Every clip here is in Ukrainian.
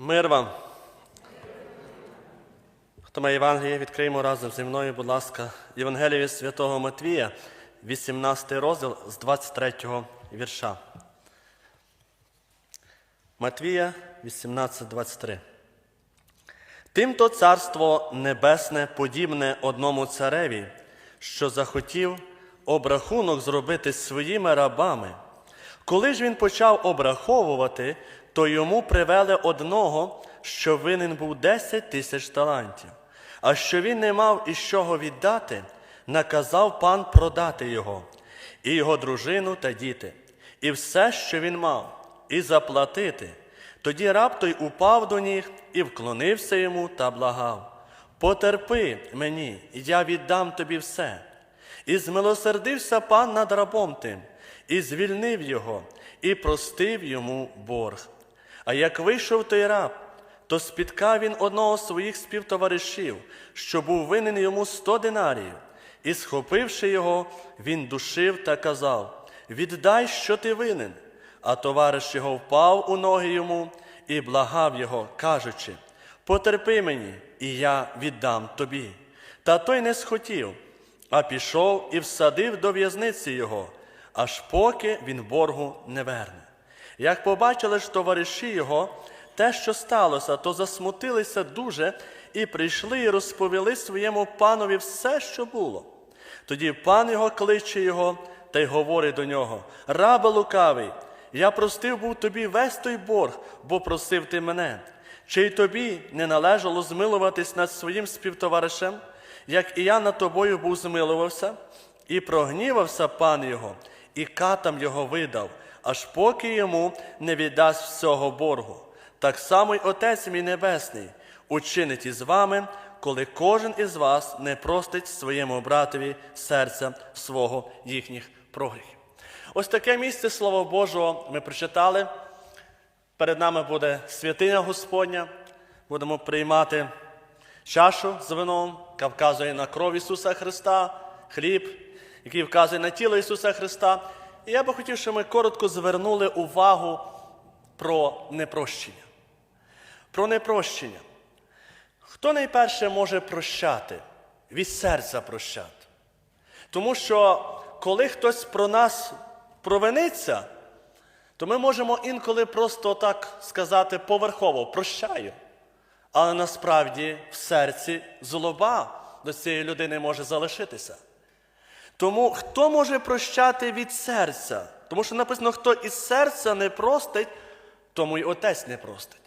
Мир вам. Хто має Євангеліє, відкриємо разом зі мною, будь ласка, Євангеліє Святого Матвія, 18 розділ з 23 вірша. Матвія 18, 23. Тимто царство небесне подібне одному цареві, що захотів обрахунок зробити своїми рабами. Коли ж він почав обраховувати, то йому привели одного, що винен був 10 тисяч талантів. А що він не мав із чого віддати, наказав пан продати його, і його дружину та діти, і все, що він мав, і заплатити. Тоді раб той упав до ніг і вклонився йому та благав. Потерпи мені, я віддам тобі все. І змилосердився пан над рабом тим, і звільнив його, і простив йому борг. А як вийшов той раб, то спіткав він одного з своїх співтоваришів, що був винен йому сто динаріїв, і, схопивши його, він душив та казав: Віддай, що ти винен. А товариш його впав у ноги йому і благав його, кажучи: Потерпи мені, і я віддам тобі. Та той не схотів, а пішов і всадив до в'язниці його, аж поки він боргу не верне. Як побачили ж товариші його, те, що сталося, то засмутилися дуже і прийшли і розповіли своєму панові все, що було. Тоді пан його кличе його та й говорить до нього: Рабе лукавий, я простив був тобі весь той борг, бо просив ти мене. Чи й тобі не належало змилуватись над своїм співтоваришем, як і я над тобою був змилувався, і прогнівався пан його, і катам його видав, аж поки йому не віддасть всього боргу. Так само й Отець мій Небесний учинить із вами, коли кожен із вас не простить своєму братові серця свого їхніх прогріхів. Ось таке місце Слова Божого ми прочитали. Перед нами буде святиня Господня. Будемо приймати чашу з вином, яка вказує на кров Ісуса Христа, хліб, який вказує на тіло Ісуса Христа. Я би хотів, щоб ми коротко звернули увагу про непрощення. Про непрощення. Хто найперше може прощати? Від серця прощати. Тому що коли хтось про нас провиниться, то ми можемо інколи просто так сказати поверхово прощаю. Але насправді в серці злоба до цієї людини може залишитися. Тому хто може прощати від серця? Тому що написано, хто із серця не простить, тому й отець не простить.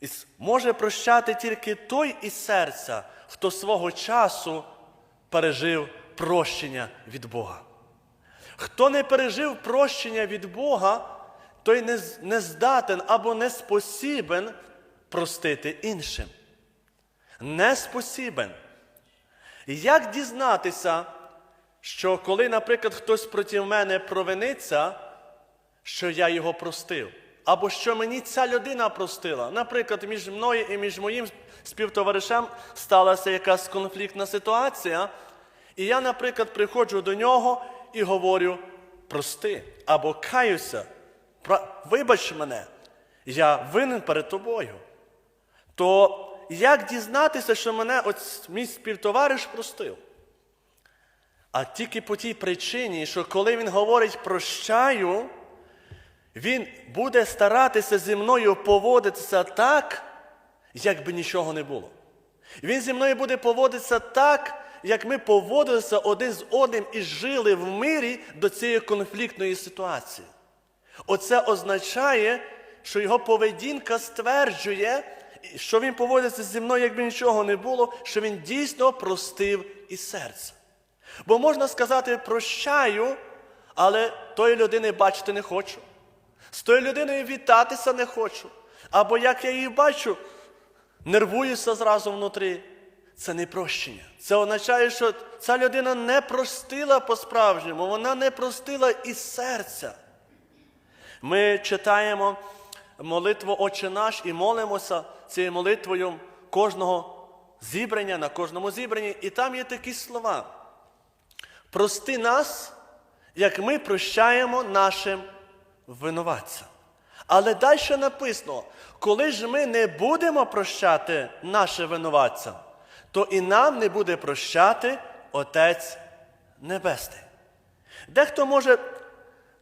І може прощати тільки той із серця, хто свого часу пережив прощення від Бога. Хто не пережив прощення від Бога, той не, не здатен або не спосібен простити іншим. Не спосібен. Як дізнатися, що коли, наприклад, хтось проти мене провиниться, що я його простив? Або що мені ця людина простила? Наприклад, між мною і між моїм співтоваришем сталася якась конфліктна ситуація, і я, наприклад, приходжу до нього і говорю: прости, або каюся, вибач мене, я винен перед тобою. То як дізнатися, що мене ось мій співтовариш простив? А тільки по тій причині, що коли він говорить прощаю, він буде старатися зі мною поводитися так, як би нічого не було. Він зі мною буде поводитися так, як ми поводилися один з одним і жили в мирі до цієї конфліктної ситуації. Оце означає, що його поведінка стверджує, що він поводиться зі мною, якби нічого не було, що він дійсно простив із серця. Бо можна сказати, прощаю, але тої людини бачити не хочу. З тою людиною вітатися не хочу. Або як я її бачу, нервуюся зразу внутрі. Це не прощення. Це означає, що ця людина не простила по-справжньому, вона не простила із серця. Ми читаємо молитву Отче наш і молимося цією молитвою кожного зібрання на кожному зібранні. І там є такі слова. Прости нас, як ми прощаємо нашим винуватцям. Але далі написано, коли ж ми не будемо прощати нашим винуватцям, то і нам не буде прощати Отець Небесний. Дехто може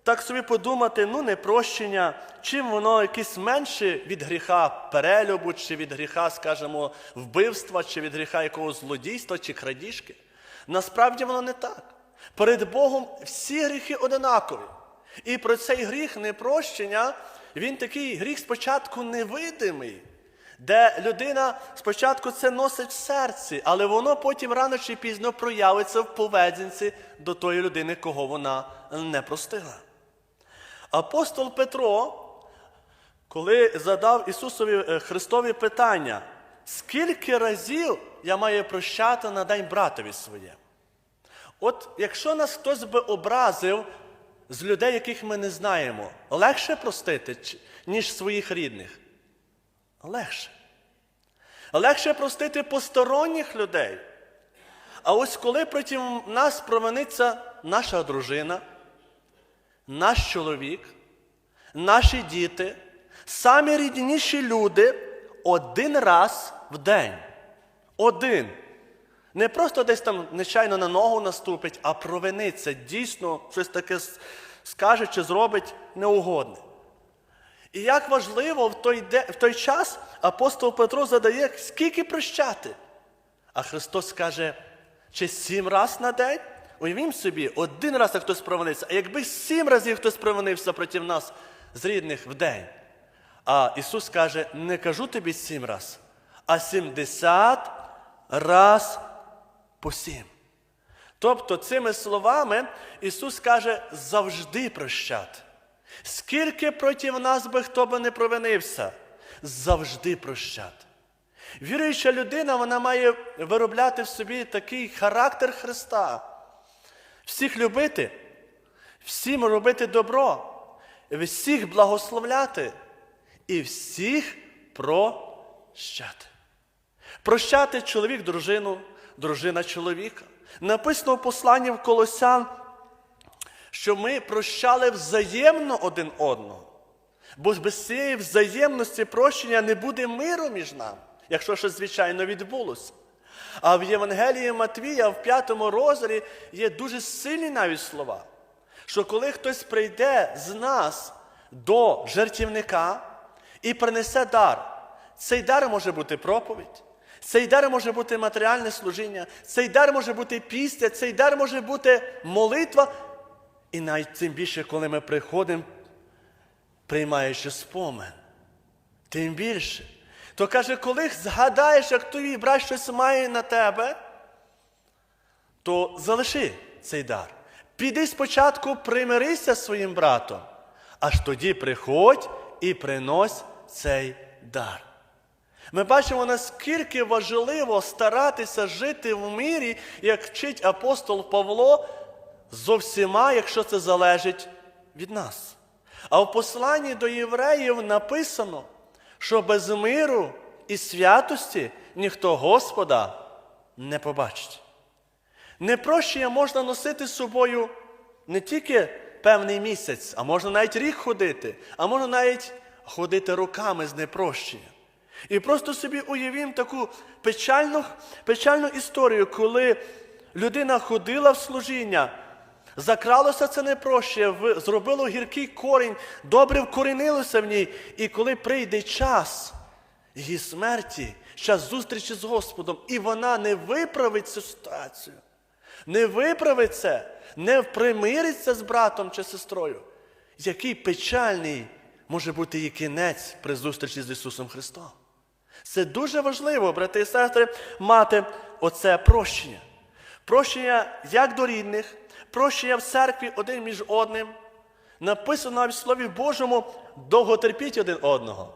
так собі подумати, ну не прощення, чим воно якесь менше від гріха перелюбу, чи від гріха, скажімо, вбивства, чи від гріха якогось злодійства, чи крадіжки. Насправді воно не так. Перед Богом всі гріхи одинакові. І про цей гріх непрощення, він такий гріх спочатку невидимий, де людина спочатку це носить в серці, але воно потім рано чи пізно проявиться в поведінці до тої людини, кого вона не простила. Апостол Петро, коли задав Ісусові е, Христові питання, скільки разів я маю прощати на день братові своє? От якщо нас хтось би образив з людей, яких ми не знаємо, легше простити, ніж своїх рідних? Легше. Легше простити посторонніх людей. А ось коли проти нас провиниться наша дружина, наш чоловік, наші діти, самі рідніші люди один раз в день. Один. Не просто десь там нечайно на ногу наступить, а провиниться, дійсно щось таке скаже чи зробить неугодне. І як важливо в той, де, в той час апостол Петро задає, скільки прощати. А Христос каже, чи сім раз на день? Уявім собі, один раз як хтось провинився, а якби сім разів хтось провинився проти нас з рідних в день. А Ісус каже, не кажу тобі сім раз, а сімдесят раз по сім. Тобто цими словами Ісус каже завжди прощати. Скільки проти нас би хто би не провинився, завжди прощати. Віруюча людина, вона має виробляти в собі такий характер Христа. Всіх любити, всім робити добро, всіх благословляти і всіх прощати. Прощати чоловік дружину, дружина чоловіка. Написано в посланні в Колосян, що ми прощали взаємно один одного. Бо без цієї взаємності прощення не буде миру між нами, якщо щось звичайно відбулося. А в Євангелії Матвія в п'ятому розділі є дуже сильні навіть слова, що коли хтось прийде з нас до жертівника і принесе дар, цей дар може бути проповідь, цей дар може бути матеріальне служіння, цей дар може бути пісня, цей дар може бути молитва. І навіть тим більше, коли ми приходимо, приймаючи спомин, тим більше. То каже, коли згадаєш, як твій брат щось має на тебе, то залиши цей дар. Піди спочатку примирися з своїм братом, аж тоді приходь і принось цей дар. Ми бачимо, наскільки важливо старатися жити в мирі, як вчить апостол Павло, зо всіма, якщо це залежить від нас. А в посланні до євреїв написано, що без миру і святості ніхто Господа не побачить. Непрощення можна носити з собою не тільки певний місяць, а можна навіть рік ходити, а можна навіть ходити руками з непрощення. І просто собі уявімо таку печальну, печальну історію, коли людина ходила в служіння, закралося це непроще, зробило гіркий корінь, добре вкорінилося в ній. І коли прийде час її смерті, час зустрічі з Господом, і вона не виправить цю ситуацію, не виправить це, не примириться з братом чи сестрою, який печальний може бути її кінець при зустрічі з Ісусом Христом. Це дуже важливо, брати і сестри, мати оце прощення. Прощення як до рідних, прощення в церкві один між одним. Написано в Слові Божому, довго терпіть один одного.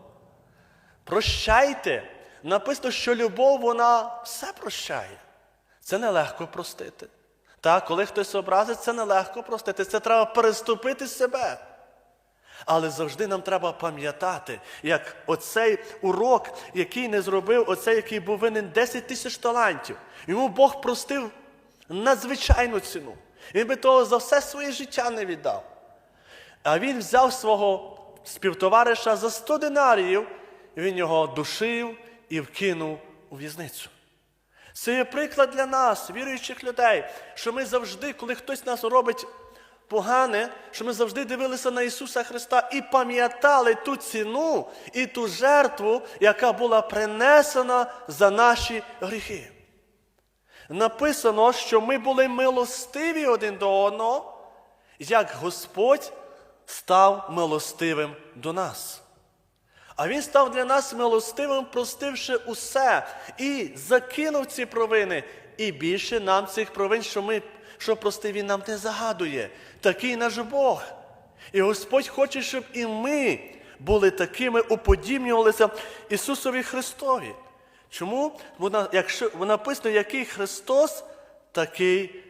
Прощайте. Написано, що любов, вона все прощає. Це нелегко простити. Так, коли хтось образить, це нелегко простити. Це треба переступити себе. Але завжди нам треба пам'ятати, як оцей урок, який не зробив, оцей, який був винен 10 тисяч талантів. Йому Бог простив надзвичайну ціну. Він би того за все своє життя не віддав. А він взяв свого співтовариша за 100 динаріїв, і він його душив і вкинув у в'язницю. Це є приклад для нас, віруючих людей, що ми завжди, коли хтось нас робить погане, що ми завжди дивилися на Ісуса Христа і пам'ятали ту ціну і ту жертву, яка була принесена за наші гріхи. Написано, що ми були милостиві один до одного, як Господь став милостивим до нас. А Він став для нас милостивим, простивши усе, і закинув ці провини. І більше нам цих провин, що ми, що простив, Він нам не загадує. Такий наш Бог. І Господь хоче, щоб і ми були такими, уподібнювалися Ісусові Христові. Чому? Вона, якщо написано, який Христос, такий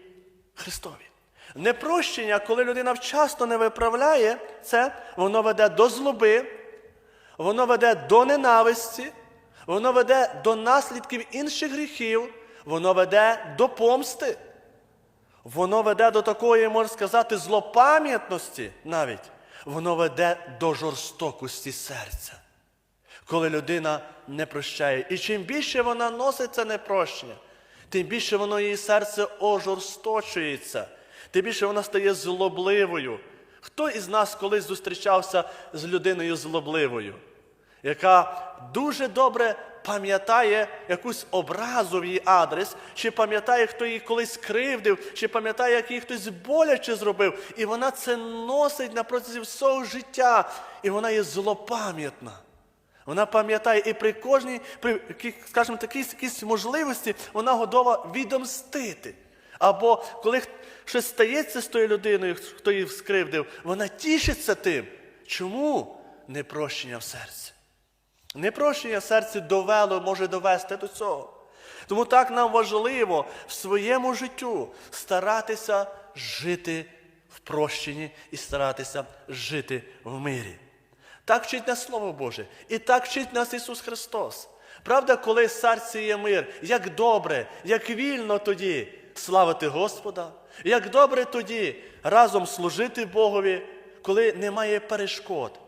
Христові. Непрощення, коли людина вчасно не виправляє це, воно веде до злоби, воно веде до ненависті, воно веде до наслідків інших гріхів, воно веде до помсти. Воно веде до такої, можна сказати, злопам'ятності навіть. Воно веде до жорстокості серця, коли людина не прощає. І чим більше вона носить це непрощення, тим більше воно її серце ожорсточується, тим більше вона стає злобливою. Хто із нас колись зустрічався з людиною злобливою, яка дуже добре пам'ятає якусь образу в її адрес, чи пам'ятає, хто її колись кривдив, чи пам'ятає, як їй хтось боляче зробив, і вона це носить на протязі всього життя, і вона є злопам'ятна. Вона пам'ятає і при кожній, при, скажімо, такій можливості вона готова відомстити. Або коли щось стається з тою людиною, хто її скривдив, вона тішиться тим. Чому? Непрощення в серці. Непрощення в серці довело, може довести до цього. Тому так нам важливо в своєму життю старатися жити в прощенні і старатися жити в мирі. Так вчить нас Слово Боже, і так вчить нас Ісус Христос. Правда, коли в серці є мир, як добре, як вільно тоді славити Господа, як добре тоді разом служити Богові, коли немає перешкод,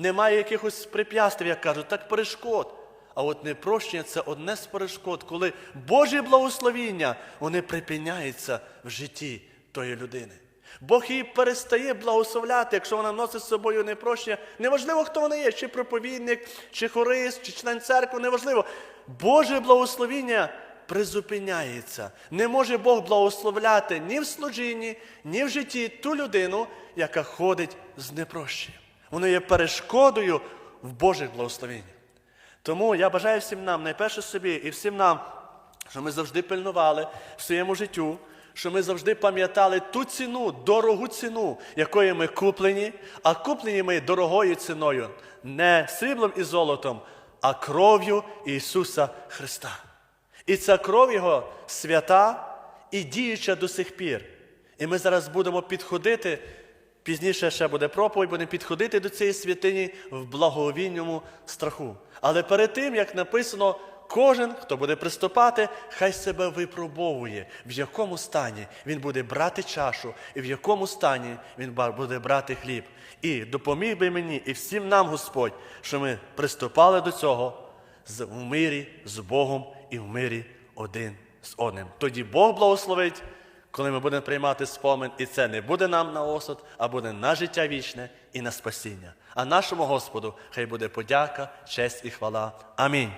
немає якихось препятствий, як кажуть, так перешкод. А от непрощення це одне з перешкод, коли Божі благословіння вони припиняються в житті тої людини. Бог її перестає благословляти, якщо вона носить з собою непрощення. Неважливо, хто вона є, чи проповідник, чи хорист, чи член церкви, неважливо. Боже благословіння призупиняється. Не може Бог благословляти ні в служінні, ні в житті ту людину, яка ходить з непрощенням. Воно є перешкодою в Божих благословеннях. Тому я бажаю всім нам, найперше собі і всім нам, що ми завжди пильнували в своєму життю, що ми завжди пам'ятали ту ціну, дорогу ціну, якою ми куплені, а куплені ми дорогою ціною, не сріблом і золотом, а кров'ю Ісуса Христа. І ця кров Його свята і діюча до сих пір. І ми зараз будемо підходити. Пізніше ще буде проповідь, будемо підходити до цієї святині в благовінному страху. Але перед тим, як написано, кожен, хто буде приступати, хай себе випробовує, в якому стані він буде брати чашу, і в якому стані він буде брати хліб. І допоміг би мені і всім нам, Господь, що ми приступали до цього в мирі з Богом і в мирі один з одним. Тоді Бог благословить коли ми будемо приймати спомин, і це не буде нам на осуд, а буде на життя вічне і на спасіння. А нашому Господу хай буде подяка, честь і хвала. Амінь.